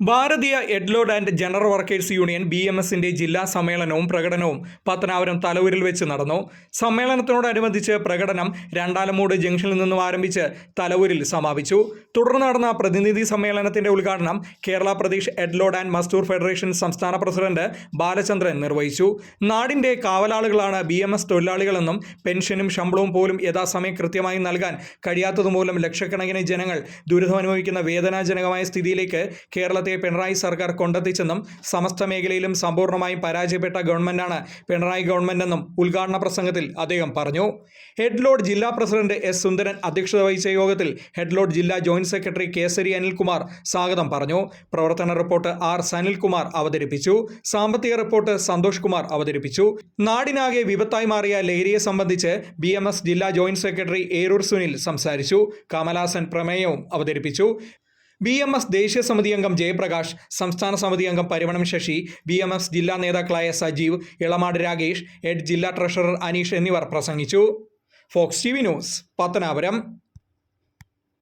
Bharatiya headload and general workers union B M എസിന്റെ ജില്ലാ സമ്മേളനവും പ്രകടനവും പത്തനാപുരം തലവൂരിൽ വെച്ച് നടന്നു. സമ്മേളനത്തോടനുബന്ധിച്ച് പ്രകടനം രണ്ടാലമൂട് ജംഗ്ഷനിൽ നിന്നും ആരംഭിച്ച് തലവൂരിൽ സമാപിച്ചു. തുടർന്ന് നടന്ന പ്രതിനിധി സമ്മേളനത്തിന്റെ ഉദ്ഘാടനം Kerala Pradesh headload and Mazdoor federation സംസ്ഥാന പ്രസിഡന്റ് ബാലചന്ദ്രൻ നിർവഹിച്ചു. നാടിന്റെ കാവലാളുകളാണ് ബി എം എസ് തൊഴിലാളികളെന്നും പെൻഷനും ശമ്പളവും പോലും യഥാസമയം കൃത്യമായി നൽകാൻ കഴിയാത്തതുമൂലം ലക്ഷക്കണക്കിന് ജനങ്ങൾ ദുരിതമനുഭവിക്കുന്ന വേദനാജനകമായ സ്ഥിതിയിലേക്ക് കേരളത്തെ പിണറായി സർക്കാർ കൊണ്ടെത്തിച്ചെന്നും സമസ്ത മേഖലയിലും സമ്പൂർണമായും പരാജയപ്പെട്ട ഗവൺമെന്റാണ് പിണറായി ഗവൺമെന്റെന്നും ഉദ്ഘാടന പ്രസംഗത്തിൽ അദ്ദേഹം പറഞ്ഞു. ഹെഡ്ലോഡ് ജില്ലാ പ്രസിഡന്റ് എസ് സുന്ദരൻ അധ്യക്ഷത വഹിച്ച യോഗത്തിൽ ഹെഡ്ലോഡ് ജില്ലാ ജോയിന്റ് സെക്രട്ടറി കേസരി അനിൽകുമാർ സ്വാഗതം പറഞ്ഞു. പ്രവർത്തന റിപ്പോർട്ട് ആർ സനിൽകുമാർ അവതരിപ്പിച്ചു. സാമ്പത്തിക റിപ്പോർട്ട് സന്തോഷ് കുമാർ അവതരിപ്പിച്ചു. നാടിനാകെ വിപത്തായി മാറിയ ലഹരിയെ സംബന്ധിച്ച് ബി ജില്ലാ ജോയിന്റ് സെക്രട്ടറി ഏരൂർ സുനിൽ സംസാരിച്ചു. കമലാസൻ പ്രമേയവും അവതരിപ്പിച്ചു. ബി എം എസ് ദേശീയ സമിതി അംഗം ജയപ്രകാശ് സംസ്ഥാന സമിതി അംഗം Parimanam Sasi B M S ജില്ലാ നേതാക്കളായ സജീവ് ഇളമാട് രാഗേഷ് എഡ് ജില്ലാ ട്രഷറർ അനീഷ് എന്നിവർ പ്രസംഗിച്ചു. Fox T V news Pathanapuram.